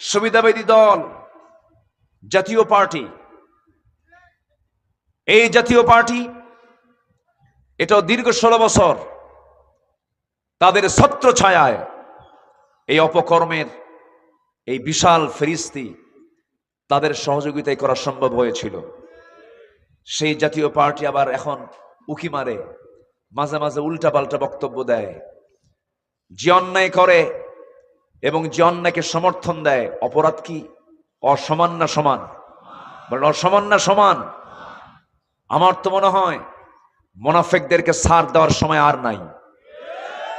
সুবিধাবাদী দল, জাতীয় পার্টি। এই জাতীয় পার্টি, এটাও দীর্ঘ ষোলো বছর তাদের ছত্র ছায়ায় এই অপকর্মের এই বিশাল ফেরিস্তি তাদের সহযোগিতায় করা সম্ভব হয়েছিল। সেই জাতীয় পার্টি আবার এখন উকি মারে, মাঝে মাঝে উল্টা পাল্টা বক্তব্য দেয়। যে অন্যায় করে এবং যে অন্যায়কে সমর্থন দেয়, অপরাধ কি? অসমান না সমান? বলেন, অসমান না সমান? আমার তো মনে হয় মোনাফেকদেরকে সার দেওয়ার সময় আর নাই।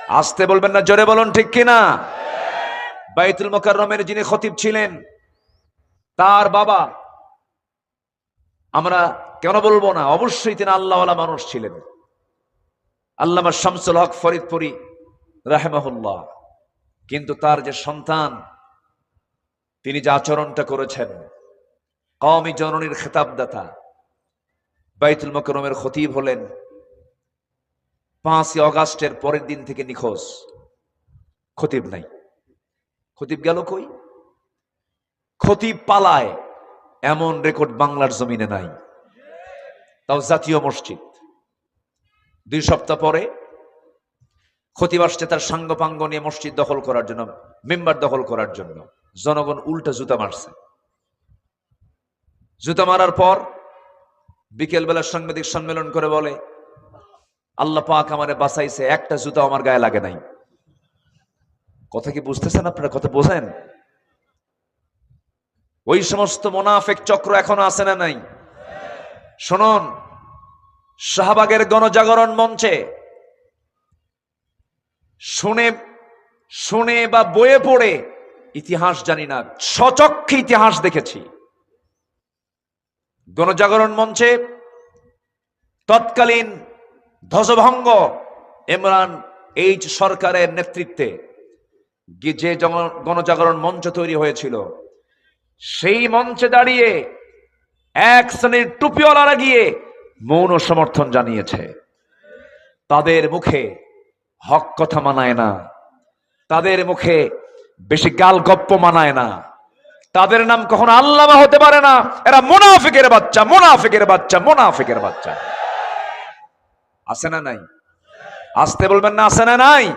আসতে বলবেন না, জোরে বলুন, ঠিক কিনা? বাইতুল মোকাররমের যিনি খতিব ছিলেন, তার বাবা, আমরা কেন বলব না, অবশ্যই তিনি আল্লাহওয়ালা মানুষ ছিলেন। আল্লামা শামসুল হক ফরিদপুরি, রাহেমাহুল্লাহ। কিন্তু তার যে সন্তান, তিনি যে আচরণটা করেছেন, কওমি জননীর খেতাবদাতা, বাইতুল মকরমের খতিব হলেন পাঁচই অগাস্টের পরের দিন থেকে নিখোঁজ। খতিব নাই। খতিব গেল কই? খতিব পালায়, এমন রেকর্ড বাংলার জমিনে নাই। তাও জাতীয় মসজিদ। দুই সপ্তাহ পরে খতিব আসছে তার সাঙ্গপাঙ্গ নিয়ে মসজিদ দখল করার জন্য, মেম্বার দখল করার জন্য। জনগণ উল্টা জুতা মারছে। জুতা মারার পর বিকেলবেলা সাংবাদিক সম্মেলন করে বলে, আল্লাহ পাক আমারে বাঁচাইছে, একটা জুতা আমার গায়ে লাগে নাই। কথা কি বুঝতেছেন আপনারা? কথা বোঝেন? ওই সমস্ত মোনাফেক চক্র এখনও আছে না নাই? শুনুন, শাহবাগের গণজাগরণ মঞ্চে শুনে শুনে বা বয়ে পড়ে ইতিহাস জানি না, সচক্ষে ইতিহাস দেখেছি। গণজাগরণ মঞ্চে তৎকালীন ধ্বজভঙ্গ ইমরান এইচ সরকারের নেতৃত্বে যে গণজাগরণ মঞ্চ তৈরি হয়েছিল, সেই মঞ্চে দাঁড়িয়ে এক শ্রেণির টুপিওয়ালারা গিয়ে মৌন সমর্থন জানিয়েছে। তাদের মুখে হক কথা মানায় না। তাদের মুখে বেশি গাল গপ্প মানায় না। তাদের নাম কখনো আল্লামা হতে পারে না। এরা মোনাফিকের বাচ্চা মোনাফিকের বাচ্চা মোনাফিকের বাচ্চা। আছে না নাই? আসতে বলবেন না আছে না নাই?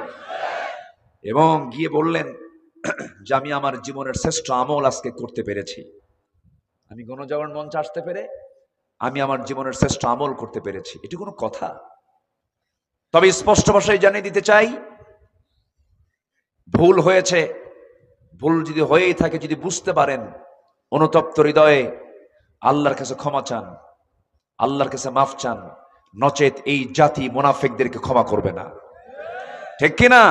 এবং গিয়ে বললেন, যে আমি আমার জীবনের শ্রেষ্ঠ আমল আজকে করতে পেরেছি। আমি গণজাগরণ মঞ্চে আসতে পেরে আমি আমার জীবনের শ্রেষ্ঠ আমল করতে পেরেছি। এটি কোনো কথা? তবে স্পষ্ট ভাষায় জানিয়ে দিতে চাই, ভুল হয়েছে। ভুল যদি হয়েই থাকে, যদি বুঝতে পারেন, অনুতপ্ত হৃদয়ে আল্লাহর কাছে ক্ষমা চান, আল্লাহর কাছে মাফ চান, নচেত এই জাতি মোনাফেকদেরকে ক্ষমা করবে না। ঠিক কিনা?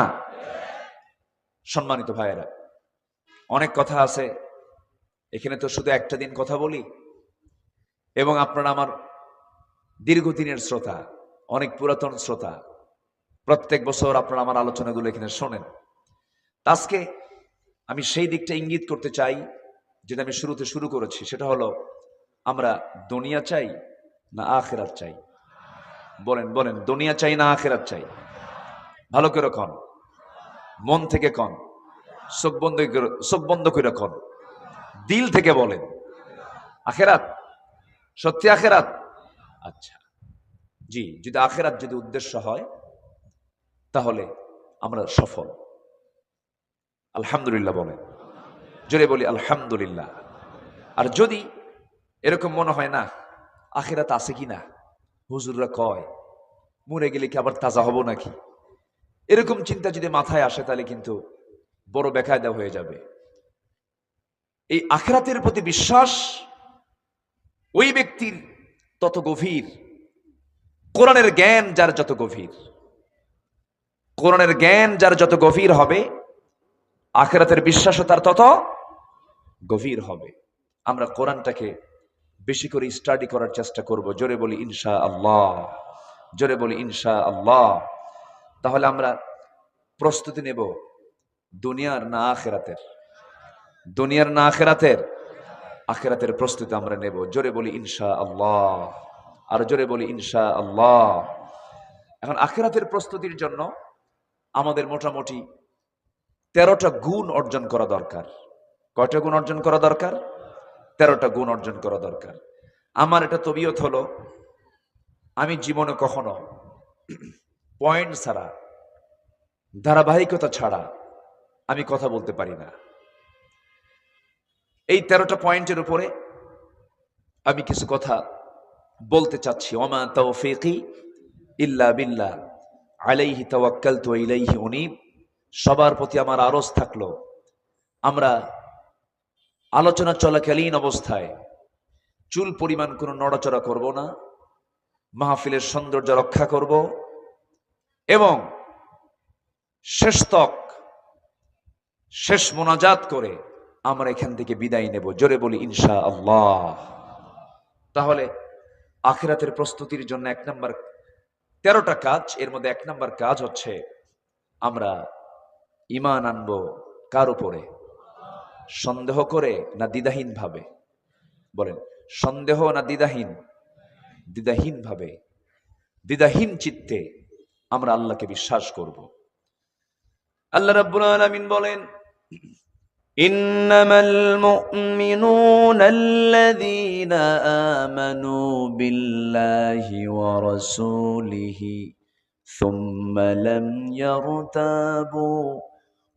সম্মানিত ভাইয়েরা, অনেক কথা আছে। এখানে তো শুধু একটা দিন কথা বলি। এবং আপনারা আমার দীর্ঘদিনের শ্রোতা, অনেক পুরাতন শ্রোতা প্রত্যেক বছর আপনারা আমার আলোচনাগুলো এখানে শোনেন। আজকে আমি সেই দিকটা ইঙ্গিত করতে চাই, যেটা আমি শুরুতে শুরু করেছি। সেটা হলো, আমরা দুনিয়া চাই না আখেরাত চাই? বলেন বলেন, দুনিয়া চাই না আখেরাত চাই? ভালো করে কন। মন থেকে কন। চোখ বন্ধ চোখ বন্ধ করে কন। দিল থেকে বলেন, আখেরাত? সত্যি আখেরাত? আচ্ছা জি, যদি আখেরাত যদি উদ্দেশ্য হয় তাহলে আমরা সফল। আলহামদুলিল্লাহ বলেন। জোরে বলি আলহামদুলিল্লাহ। আর যদি এরকম মনে হয় না, আখেরাত আছে কি না? হুজুররা কয়, মরে গেলে কি আবার তাজা হব নাকি? এরকম চিন্তা যদি মাথায় আসে তাহলে কিন্তু বড় বেকায়দা হয়ে যাবে। এই আখেরাতের প্রতি বিশ্বাস ওই ব্যক্তির তত গভীর। কোরআনের জ্ঞান যার যত গভীর। কোরআনের জ্ঞান যার যত গভীর হবে, আখেরাতের বিশ্বাসও তার তত গভীর হবে। আমরা কোরআনটাকে বেশি করে স্টাডি করার চেষ্টা করব। জোরে বলি ইনশা আল্লাহ জোরে বলি ইনশা আল্লাহ তাহলে আমরা প্রস্তুতি নেব দুনিয়ার না আখেরাতের। দুনিয়ার না আখেরাতের আখেরাতের প্রস্তুতি আমরা নেব। জোরে বলি ইনশা আল্লাহ আর জোরে বলি ইনশা আল্লাহ এখন আখেরাতের প্রস্তুতির জন্য আমাদের মোটামুটি তেরোটা গুণ অর্জন করা দরকার। কয়টা গুণ অর্জন করা দরকার? তেরোটা গুণ অর্জন করা দরকার। আমার এটা তবিয়ত হলো, আমি জীবনে কখনো পয়েন্ট ছাড়া, ধারাবাহিকতা ছাড়া আমি কথা বলতে পারি না। এই তেরোটা পয়েন্টের উপরে আমি কিছু কথা বলতে চাচ্ছি। ওমা তৌফিকি ইল্লা বিল্লাহ। আলাইহি তাওয়াক্কালতু ওয়া ইলাইহি উনীব। সবার প্রতি আমার আরজ থাকল, আমরা আলোচনা চলাকালীন অবস্থায় চুল পরিমাণ কোনো নড়াচড়া করব না, মাহফিলের সৌন্দর্য রক্ষা করব এবং শেষ তক, শেষ মোনাজাত করে আমরা এখান থেকে বিদায় নেব। জোরে বলি ইনশা আল্লাহ তাহলে আখিরাতের প্রস্তুতির জন্য এক নম্বর তেরোটা কাজ, এর মধ্যে এক নম্বর কাজ হচ্ছে আমরা ইমান আনব কার উপরে? সন্দেহ করে না দ্বিধাহীন ভাবে? বলেন, সন্দেহ না দ্বিধাহীন? দ্বিধাহীন ভাবে। দ্বিধাহীন চিত্তে আমরা আল্লাহকে বিশ্বাস করব। আল্লাহ রাব্বুল আলামিন বলেন إنما المؤمنون الذين آمنوا بالله ورسوله ثم لم يرتابوا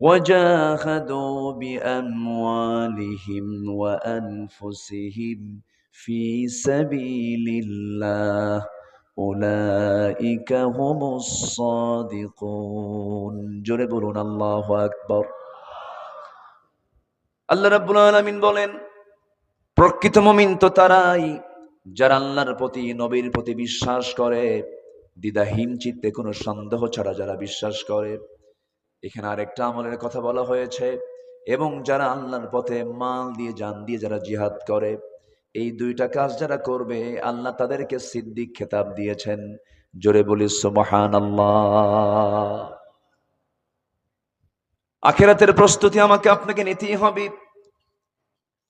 وجاهدوا بأموالهم وأنفسهم في سبيل الله أولئك هم الصادقون. جربون الله أكبر আল্লাহ রাব্বুল আলামিন বলেন, প্রকৃত মুমিন তো তারাই যারা আল্লাহর প্রতি, নবীর প্রতি বিশ্বাস করে। দ্বিধাহীন চিত্তে কোনো সন্দেহ ছাড়া যারা বিশ্বাস করে। এখানে আরেকটা আমলের কথা বলা হয়েছে, এবং যারা আল্লাহর পথে মাল দিয়ে, জান দিয়ে যারা জিহাদ করে, এই দুইটা কাজ যারা করবে, আল্লাহ তাদেরকে সিদ্দিক খেতাব দিয়েছেন। জোরে বলি সুবহান আল্লাহ আখেরাতের প্রস্তুতি আমাকে আপনাকে নিতেই হবে।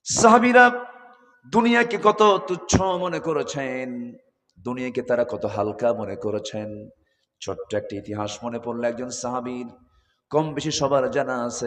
সাহাবিরা দুনিয়াকে কত তুচ্ছ মনে করেছেন, দুনিয়াকে তারা কত হালকা মনে করেছেন। ছোট্ট একটি ইতিহাস মনে পড়ল একজন সাহাবির কম বেশি সবার জানা আছে।